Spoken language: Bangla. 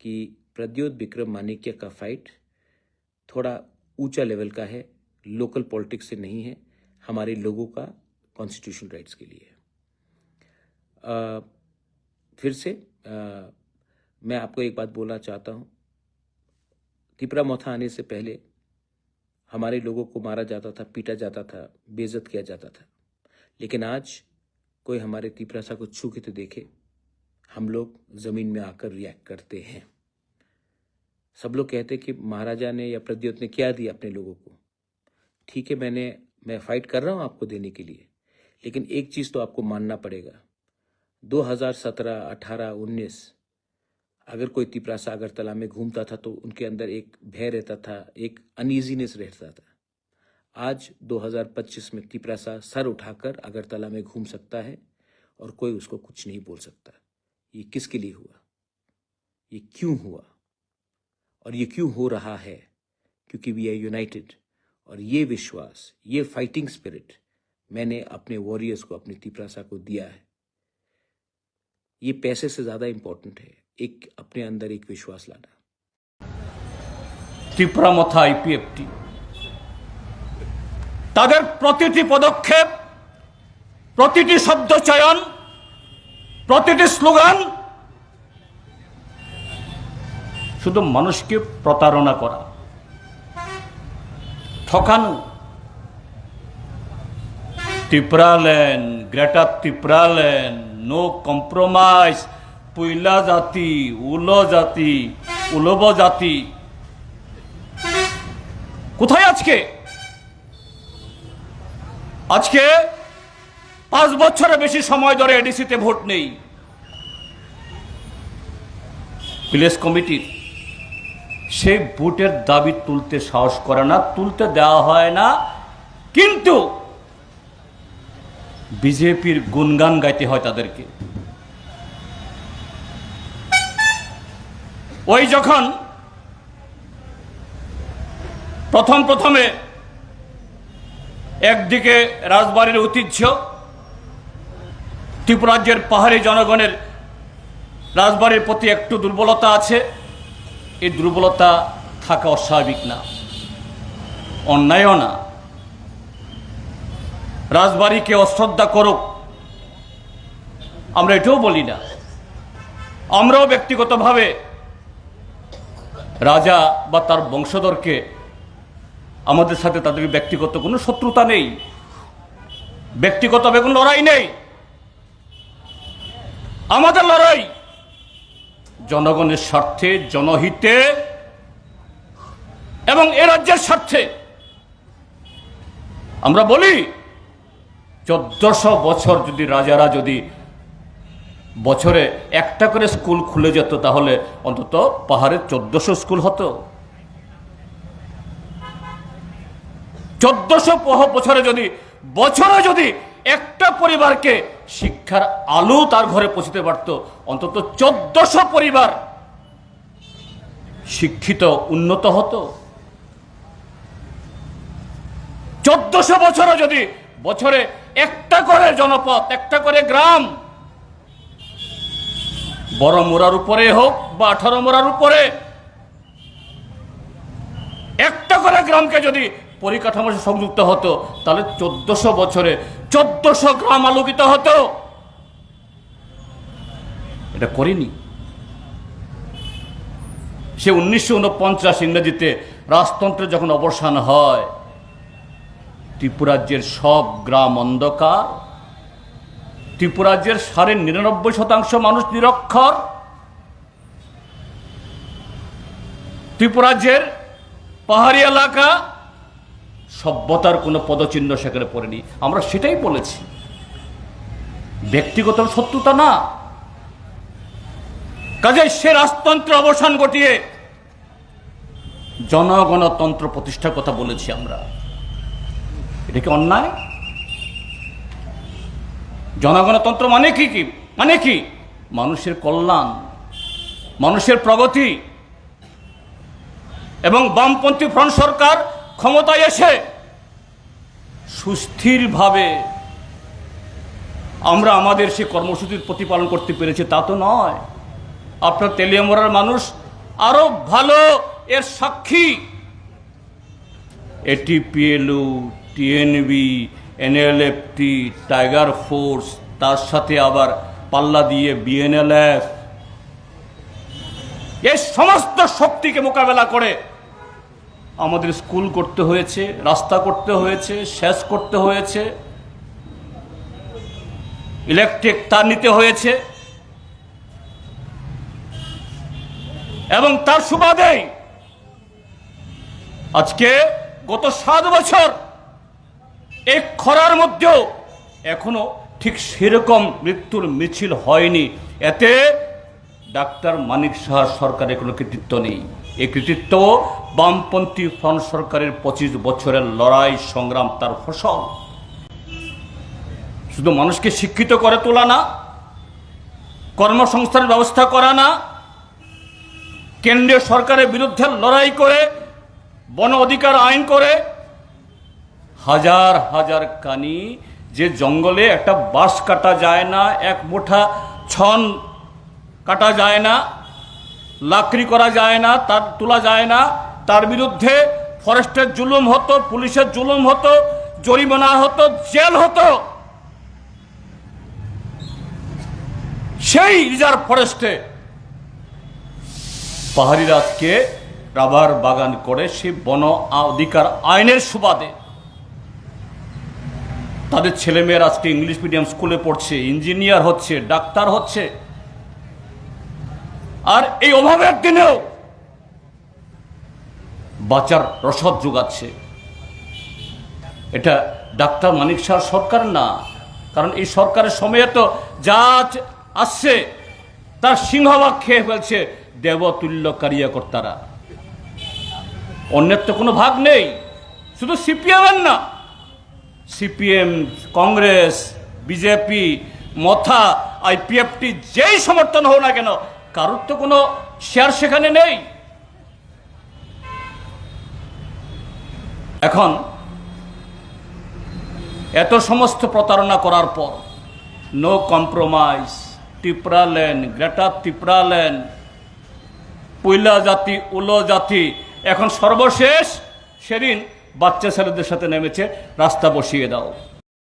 कि प्रद्योत विक्रम मानिक्य का फाइट थोड़ा ऊँचा लेवल का है लोकल पॉलिटिक्स से नहीं है हमारे लोगों का कॉन्स्टिट्यूशन राइट्स के लिए। है फिर से अ, मैं आपको एक बात बोलना चाहता हूँ तिपरा मोथा आने से पहले हमारे लोगों को मारा जाता था पीटा जाता था बेइज्जत किया जाता था। लेकिन आज कोई हमारे तिपरा सा को छू के तो देखे हम लोग ज़मीन में आकर रिएक्ट करते हैं। सब लोग कहते कि महाराजा ने या प्रद्योत ने क्या दिया अपने लोगों को? ठीक है मैंने मैं फाइट कर रहा हूँ आपको देने के लिए लेकिन एक चीज़ तो आपको मानना पड़ेगा। 2017, 18, 19 अगर कोई तिपरासा अगरतला में घूमता था तो उनके अंदर एक भय रहता था एक अनईजीनेस रहता था। आज 2025 में तिपरासा सर उठाकर अगरतला में घूम सकता है और कोई उसको कुछ नहीं बोल सकता। ये किसके लिए हुआ ये क्यों हुआ और ये क्यों हो रहा है क्योंकि वी आर यूनाइटेड और ये विश्वास ये फाइटिंग स्पिरिट मैंने अपने वॉरियर्स को अपने तिपरासा को दिया है ये पैसे से ज्यादा इंपॉर्टेंट है एक अपने अंदर एक विश्वास लाना ত্রিপুরামথা আইপিএফটি তাদের প্রতিটি পদক্ষেপ প্রতিটি শব্দ চয়ন প্রতিটি স্লোগান শুধু মানুষকে প্রতারণা করা, ঠকানো। Tipraland greater Tipraland no compromise পৈলা জাতি, উল জাতি, উলব জাতি। কোথায় আজকে? আজকে পাঁচ বছরের বেশি সময় ধরে এডিসিতে ভোট নেই। প্লেস কমিটির। সেই ভোটের দাবি তুলতে সাহস করে না, তুলতে দেওয়া হয় না। কিন্তু বিজেপির গুণগান গাইতে হয় তাদেরকে। ওই যখন প্রথম প্রথমে একদিকে রাজবাড়ির ঐতিহ্য ত্রিপুরাজ্যের পাহাড়ি জনগণের রাজবাড়ির প্রতি একটু দুর্বলতা আছে। এই দুর্বলতা থাকা অস্বাভাবিক না, অন্যায়ও না। রাজবাড়িকে অশ্রদ্ধা করুক, আমরা এটাও বলি না। আমরাও ব্যক্তিগতভাবে রাজা বা তার বংশধরকে আমাদের সাথে তাদের ব্যক্তিগত কোনো শত্রুতা নেই। ব্যক্তিগত কোনো লড়াই নেই। আমাদের লড়াই। জনগণের স্বার্থে, জনহিতে এবং এ রাজ্যের স্বার্থে। আমরা বলি, চোদ্দশো বছর যদি রাজারা যদি বছরে একটা করে স্কুল খুলে যেত, তাহলে অন্তত পাহাড়ে চোদ্দশো স্কুল হতো। চোদ্দশো বছরে যদি বছরে যদি একটা পরিবারকে শিক্ষার আলো তার ঘরে পৌঁছতে পারত। অন্তত চোদ্দশো পরিবার শিক্ষিত, উন্নত হতো। চোদ্দশো বছরে যদি বছরে একটা করে জনপদ, একটা করে গ্রাম, বড় মোড়ার উপরে হোক বা আঠারো মোড়ার উপরে, একটা করে গ্রামকে যদি পরিকাঠামোর সংযুক্ত হতো, তাহলে চোদ্দশো বছরে চোদ্দশো গ্রাম আলোকিত হতো। এটা করিনি। সে উনিশশো উনপঞ্চাশ ইংরেজিতে রাজতন্ত্রের যখন অবসান হয়, ত্রিপুরাজ্যের সব গ্রাম অন্ধকার, ত্রিপুরাজ্যের সাড়ে নিরানব্বই শতাংশ মানুষ নিরক্ষর। ত্রিপুরাজ্যের পাহাড়ি এলাকা সভ্যতার কোনো পদচিহ্ন সেখানে পড়েনি। আমরা সেটাই বলেছি। ব্যক্তিগত শত্রুতা না। কাজে সে রাজতন্ত্র অবসান ঘটিয়ে জনগণতন্ত্র প্রতিষ্ঠার কথা বলেছি আমরা। এটা কি অন্যায়? জনগণতন্ত্র মানে কি কি? মানে কি? মানুষের কল্যাণ, মানুষের প্রগতি এবং বামপন্থী ফ্রন্ট সরকার ক্ষমতায় এসে সুস্থিরভাবে আমরা আমাদের সেই কর্মসূচির প্রতিপালন করতে পেরেছি, তা তো নয়। আপনার তেলিয়ামোড়ার মানুষ আরও ভালো এর সাক্ষী। এটিপিএলউ টিএনবি এনএলএফটি টাইগার ফোর্স তার সাথে আবার পাল্লা দিয়ে বিএনএলএফ এই সমস্ত শক্তিকে মোকাবেলা করে আমাদের স্কুল করতে হয়েছে, রাস্তা করতে হয়েছে শেষ করতে হয়েছে, ইলেকট্রিক তার নিতে হয়েছে। এবং তার সুবাদেই আজকে গত সাত বছর এই খরার মধ্যেও এখনও ঠিক সেরকম মৃত্যুর মিছিল হয়নি। এতে ডাক্তার মানিক সাহা সরকারের কোনো কৃতিত্ব নেই। এই কৃতিত্ব বামপন্থী ফ্রন্ট সরকারের পঁচিশ বছরের লড়াই, সংগ্রাম, তার ফসল। শুধু মানুষকে শিক্ষিত করে তোলা না, কর্মসংস্থানের ব্যবস্থা করা না, কেন্দ্রীয় সরকারের বিরুদ্ধে লড়াই করে, বন অধিকার আইন করে, হাজার হাজার কানি যে জঙ্গলে একটা বাঁশ কাটা যায় না, এক মুঠা ছন কাটা যায় না লাকড়ি করা যায় না, তার তোলা যায় না। তার বিরুদ্ধে ফরেস্টের জুলুম হতো, পুলিশের জুলুম হতো, জরিমানা হতো, জেল হতো। সেই রিজার্ভ ফরেস্টে পাহাড়িরা আজকে রাবার বাগান করে সেই বন অধিকার আইনের সুবাদে। তাদের ছেলেমেয়েরা আজকে ইংলিশ মিডিয়াম স্কুলে পড়ছে, ইঞ্জিনিয়ার হচ্ছে, ডাক্তার হচ্ছে। আর এই অভাবের দিনেও বাচ্চার রসদ যোগাচ্ছে। এটা ডাক্তার মানিক শাহ সরকার না, কারণ এই সরকারের সময়ে তো যা আসছে, তার সিংহভাগ খেয়ে ফেলছে দেবতুল্য কারিয়াকর্তারা। অন্যের তো কোনো ভাগ নেই, শুধু সিপিএমের না। CPM, Congress, BJP, Motha, IPFT যেই সমর্থন হোক না কেন কারোর তো কোনো শেয়ার সেখানে নেই। এখন এত সমস্ত প্রতারণা করার পর no compromise Tipraland greater Tipraland পৈলা জাতি, উলো জাতি, এখন সর্বশেষ সেদিন বাচ্চা ছেলেদের সাথে নেমেছে, রাস্তা বসিয়ে দাও।